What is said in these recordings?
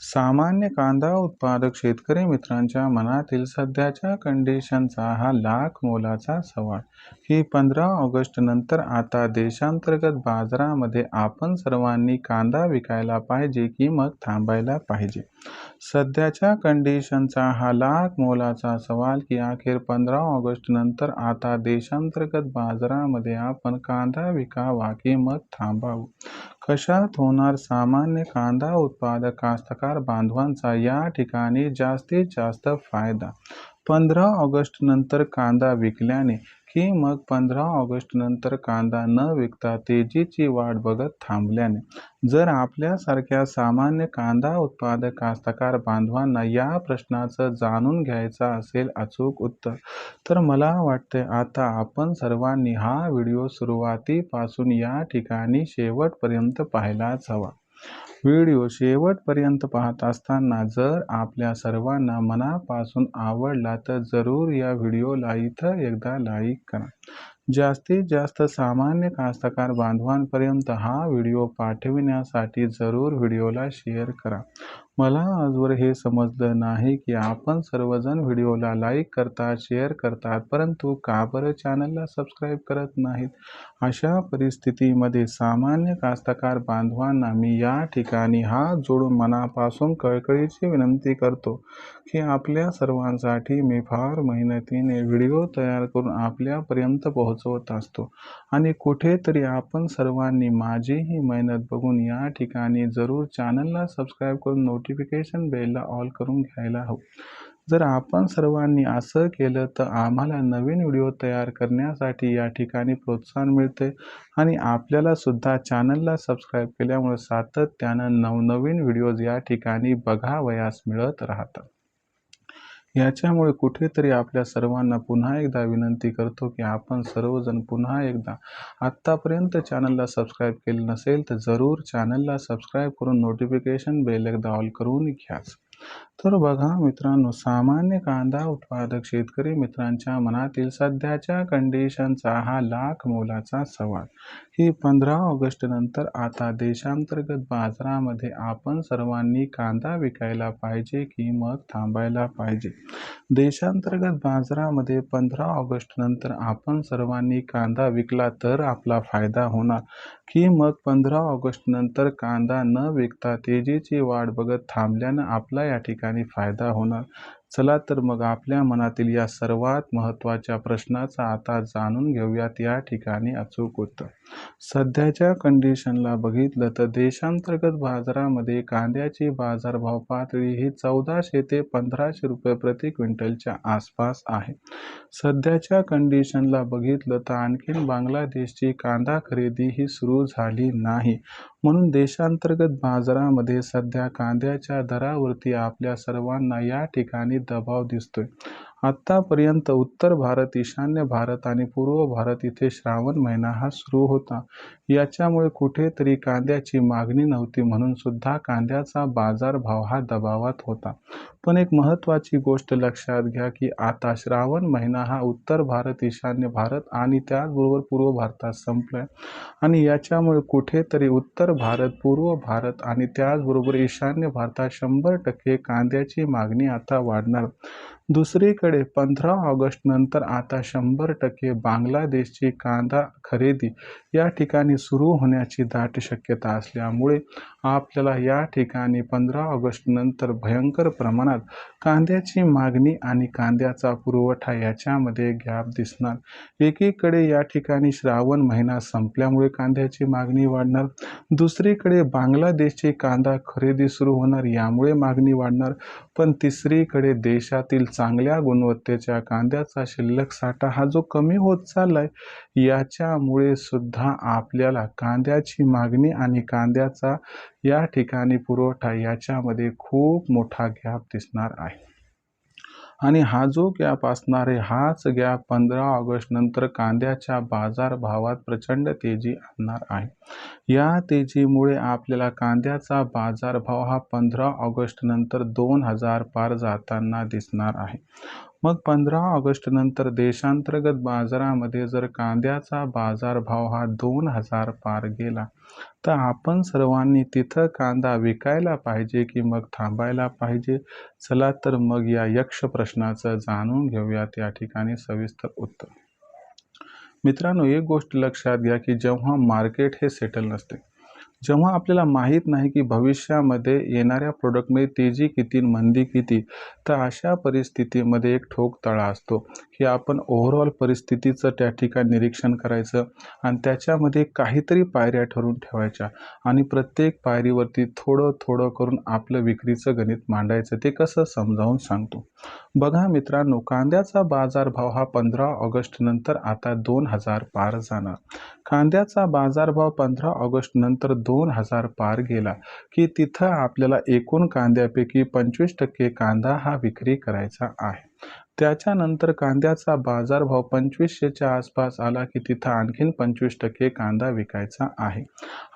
सामान्य कांदा उत्पादक शेतकरी मित्रांच्या मनातील सध्याच्या कंडिशनचा हा लाख मोलाचा सवाल. की पंधरा ऑगस्ट नंतर आता देशांतर्गत बाजारामध्ये आपण सर्वांनी कांदा विकायला पाहिजे की मग थांबायला पाहिजे? सध्याच्या कंडिशनचा हा लाख मोलाचा सवाल की अखेर पंधरा ऑगस्ट नंतर आता देशांतर्गत बाजारामध्ये आपण कांदा विकावा की मग थांबावं? कशात होणार सामान्य कांदा उत्पादक कास्तकार बांधवांचा या ठिकाणी जास्तीत जास्त फायदा? पंधरा ऑगस्ट नंतर कांदा विकल्याने की मग पंधरा ऑगस्ट नंतर कांदा न विकता तेजीची वाट बघत थांबल्याने जर आपल्यासारख्या सामान्य कांदा उत्पादक कास्तकार बांधवांना या प्रश्नाचं जाणून घ्यायचं असेल अचूक उत्तर तर मला वाटते आता आपण सर्वांनी हा व्हिडिओ सुरुवातीपासून या ठिकाणी शेवटपर्यंत पाहायलाच हवा. व्हिडिओ शेवटपर्यंत पाहत असताना जर आपल्या सर्वांना मनापासून आवडला तर जरूर या व्हिडिओला इथं एकदा लाईक करा. जास्तीत जास्त सामान्य कास्तकार बांधवांपर्यंत हा व्हिडिओ पाठविण्यासाठी जरूर व्हिडिओला शेअर करा. मला आजवर हे समजलं नाही की आपण सर्वजण व्हिडिओला लाईक करतात शेअर करतात परंतु का बरं चॅनलला सबस्क्राईब करत नाहीत? अशा परिस्थितीमध्ये सामान्य कास्तकार बांधवांना मी या ठिकाणी हात जोडून मनापासून कळकळीची विनंती करतो की आपल्या सर्वांसाठी मी फार मेहनतीने व्हिडिओ तयार करून आपल्यापर्यंत पोहोचवत असतो. आणि कुठेतरी आपण सर्वांनी माझीही मेहनत बघून या ठिकाणी जरूर चॅनलला सबस्क्राईब करून नोटिफिकेशन बेलला ऑल करून घ्यायला हवं. जर आपण सर्वांनी असं केलं तर आम्हाला नवीन व्हिडिओ तयार करण्यासाठी या ठिकाणी प्रोत्साहन मिळते आणि आपल्याला सुद्धा चॅनलला सबस्क्राईब केल्यामुळे सातत्यानं नवनवीन व्हिडिओज या ठिकाणी बघावयास मिळत राहतात. याच्यामुळे कुठेतरी आपल्या सर्वांना पुन्हा एकदा विनंती करतो की आपण सर्वजण पुन्हा एकदा आत्तापर्यंत चॅनलला सबस्क्राईब केलं नसेल तर जरूर चॅनलला सबस्क्राईब करून नोटिफिकेशन बेल एकदा ऑल करून घ्याच तर बघा मित्रांनो सामान्य कांदा उत्पादक शेतकरी मित्रांच्या मनातील सध्याच्या कंडिशनचा हा लाख मोलाचा सवाल. ही पंधरा ऑगस्ट नंतर आता देशांतर्गत बाजारामध्ये आपण सर्वांनी कांदा विकायला पाहिजे की मग थांबायला पाहिजे? देशांतर्गत बाजारामध्ये पंधरा ऑगस्ट नंतर आपण सर्वांनी कांदा विकला तर आपला फायदा होणार. की मग पंधरा ऑगस्टनंतर कांदा न विकता तेजीची वाढ बघत थांबल्यानं आपला या ठिकाणी फायदा होणार. चला तर मग आपल्या मनातील या सर्वात महत्त्वाच्या प्रश्नाचा आता जाणून घेऊयात. या ठिकाणी अचूक उत्तर. सध्याच्या कंडिशनला बघितलं तर देशांतर्गत बाजारामध्ये कांद्याची बाजारभाव पातळी ही चौदाशे ते पंधराशे रुपये प्रति क्विंटलच्या आसपास आहे. सध्याच्या कंडिशनला बघितलं तर आणखीन बांगलादेशची कांदा खरेदी ही सुरू झाली नाही. म्हणून देशांतर्गत बाजारामध्ये सध्या कांद्याच्या दरावरती आपल्या सर्वांना या ठिकाणी दबाव दिसतोय. आत्तापर्यंत उत्तर भारत ईशान्य भारत आणि पूर्व भारत इथे श्रावण महिना हा सुरू होता. याच्यामुळे कुठेतरी कांद्याची मागणी नव्हती म्हणून सुद्धा कांद्याचा बाजारभाव हा दबावात होता. पण एक महत्त्वाची गोष्ट लक्षात घ्या की आता श्रावण महिना हा उत्तर भारत ईशान्य भारत आणि त्याचबरोबर पूर्व भारतात संपलाय. आणि याच्यामुळे कुठेतरी उत्तर भारत पूर्व भारत आणि त्याचबरोबर ईशान्य भारतात शंभर टक्के कांद्याची मागणी आता वाढणार. दुसरीकडे पंधरा ऑगस्ट नंतर आता शंभर टक्के बांगलादेशची कांदा खरेदी या ठिकाणी सुरू होण्याची दाट शक्यता असल्यामुळे आपल्याला या ठिकाणी पंधरा ऑगस्ट नंतर भयंकर प्रमाणात कांद्याची मागणी आणि कांद्याचा पुरवठा याच्यामध्ये गॅप दिसणार. एकीकडे या ठिकाणी श्रावण महिना संपल्यामुळे कांद्याची मागणी वाढणार. दुसरीकडे बांगलादेशची कांदा खरेदी सुरू होणार यामुळे मागणी वाढणार. पण तिसरीकडे देशातील चांगल्या गुणवत्तेच्या कांद्याचा शिल्लक साठा हा जो कमी होत चाललाय याच्यामुळे सुद्धा आपल्याला कांद्याची मागणी आणि कांद्याचा या ठिकाणी पुरवठा याच्यामध्ये खूप मोठा गॅप दिसणार आहे. आणि हा जो गॅप असणार आहे हाच गॅप पंधरा ऑगस्ट नंतर कांद्याच्या बाजारभावात प्रचंड तेजी आणणार आहे. या तेजीमुळे आपल्याला कांद्याचा बाजारभाव हा पंधरा ऑगस्ट नंतर दोन हजार पार जाताना दिसणार आहे. मग पंधरा ऑगस्टनंतर देशांतर्गत बाजारामध्ये जर कांद्याचा बाजारभाव हा दोन हजार पार गेला तर आपण सर्वांनी तिथं कांदा विकायला पाहिजे की मग थांबायला पाहिजे? चला तर मग या यक्ष प्रश्नाचं जाणून घेऊयात या ठिकाणी सविस्तर उत्तर. मित्रांनो एक गोष्ट लक्षात घ्या की जेव्हा मार्केट हे सेटल नसते जेव्हा आपल्याला माहीत नाही की भविष्यामध्ये येणाऱ्या प्रोडक्टमध्ये तेजी किती मंदी किती तर अशा परिस्थितीमध्ये एक ठोक तळा असतो की आपण ओव्हरऑल परिस्थितीचं त्या ठिकाणी निरीक्षण करायचं आणि त्याच्यामध्ये काहीतरी पायऱ्या ठरवून ठेवायच्या आणि प्रत्येक पायरीवरती थोडं थोडं करून आपलं विक्रीचं गणित मांडायचं ते कसं समजावून सांगतो. बघा मित्रांनो कांद्याचा बाजारभाव हा पंधरा ऑगस्टनंतर आता दोन हजार पार जाणार. कांद्याचा बाजारभाव पंधरा ऑगस्टनंतर दोन दोन हजार पार गेला की तिथं आपल्याला एकूण कांद्यापैकी पंचवीस टक्के कांदा हा विक्री करायचा आहे. त्याच्यानंतर कांद्याचा बाजारभाव पंचवीसशेच्या आसपास आला की तिथं आणखीन पंचवीस टक्के कांदा विकायचा आहे.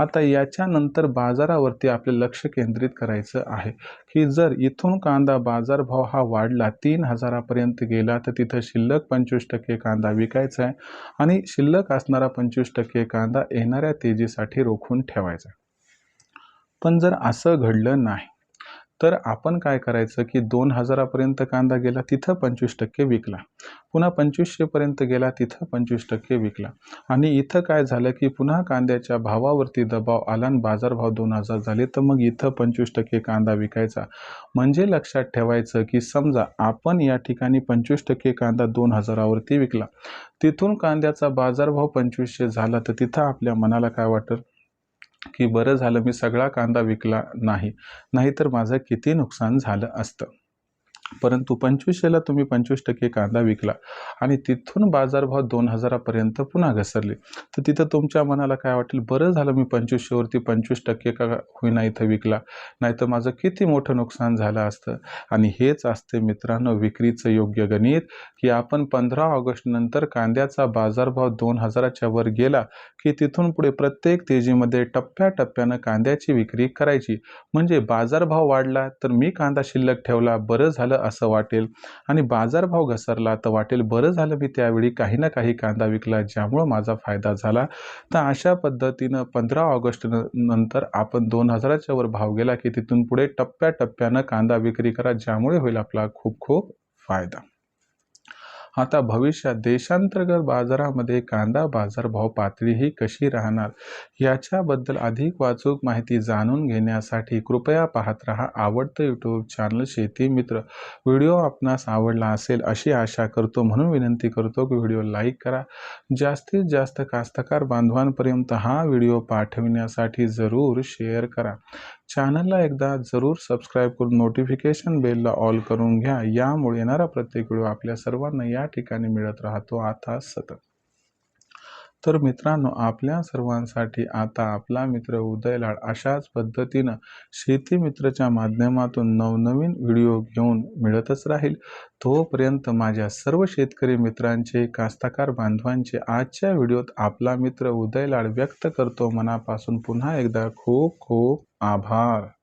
आता याच्यानंतर बाजारावरती आपले लक्ष केंद्रित करायचं आहे की जर इथून कांदा बाजारभाव हा वाढला तीन हजारापर्यंत गेला तर तिथं शिल्लक पंचवीस टक्के कांदा विकायचा आहे आणि शिल्लक असणारा पंचवीस टक्के कांदा येणाऱ्या तेजीसाठी रोखून ठेवायचा पण जर असं घडलं नाही तर आपण काय करायचं की दोन हजारापर्यंत कांदा गेला तिथं पंचवीस टक्के विकला. पुन्हा पंचवीसशेपर्यंत गेला तिथं पंचवीस टक्के विकला. आणि इथं काय झालं की पुन्हा कांद्याच्या भावावरती दबाव आला आणि बाजारभाव दोन हजार झाले तर मग इथं पंचवीस टक्के कांदा विकायचा. म्हणजे लक्षात ठेवायचं की समजा आपण या ठिकाणी पंचवीस टक्के कांदा दोन हजारावरती विकला. तिथून कांद्याचा बाजारभाव पंचवीसशे झाला तर तिथं आपल्या मनाला काय वाटेल? की बरं झालं मी सगळा कांदा विकला नाही नाहीतर माझं किती नुकसान झालं असतं. परंतु पंचवीसशेला तुम्ही पंचवीस टक्के कांदा विकला आणि तिथून बाजारभाव दोन हजारापर्यंत पुन्हा घसरले. तर तिथं तुमच्या मनाला काय वाटेल? बरं झालं मी पंचवीसशेवरती पंचवीस टक्के का होईना इथं विकला. नाहीतर माझं किती मोठं नुकसान झालं असतं? आणि हेच असते मित्रांनो विक्रीचं योग्य गणित की आपण पंधरा ऑगस्टनंतर कांद्याचा बाजारभाव दोन हजाराच्या वर गेला की तिथून पुढे प्रत्येक तेजीमध्ये टप्प्याटप्प्यानं कांद्याची विक्री करायची. म्हणजे बाजारभाव वाढला तर मी कांदा शिल्लक ठेवला बरं झालं. असं वाटेल. आणि बाजारभाव घसरला तर वाटेल बरं झालं मी त्यावेळी काही ना काही कांदा विकला ज्यामुळं माझा फायदा झाला. तर अशा पद्धतीनं पंधरा ऑगस्ट नंतर आपण दोन हजाराच्या वर भाव गेला की तिथून पुढे टप्प्याटप्प्यानं कांदा विक्री करा ज्यामुळे होईल आपला खूप खूप फायदा. आता भविष्यात देशांतर्गत बाजारामध्ये कांदा बाजारभाव पातळी ही कशी राहणार याच्याबद्दल अधिक वाचूक माहिती जाणून घेण्यासाठी कृपया पाहत राहा आवडतं यूट्यूब चॅनल शेती मित्र. व्हिडिओ आपणास आवडला असेल अशी आशा करतो म्हणून विनंती करतो की व्हिडिओ लाईक करा. जास्तीत जास्त कास्तकार बांधवांपर्यंत हा व्हिडिओ पाठविण्यासाठी जरूर शेअर करा. चॅनलला एकदा जरूर सबस्क्राईब करून नोटिफिकेशन बेलला ऑल करून घ्या. यामुळे येणारा प्रत्येक व्हिडिओ आपल्या सर्वांना या ठिकाणी मिळत राहतो आता सतत. तर मित्रांनो आपल्या सर्वांसाठी आता आपला मित्र उदयलाड अशाच पद्धतीनं शेती मित्रच्या माध्यमातून नवनवीन व्हिडिओ घेऊन मिळतच राहील. तोपर्यंत माझ्या सर्व शेतकरी मित्रांचे कास्तकार बांधवांचे आजच्या व्हिडिओत आपला मित्र उदयलाड व्यक्त करतो. मनापासून पुन्हा एकदा खूप खूप आभार.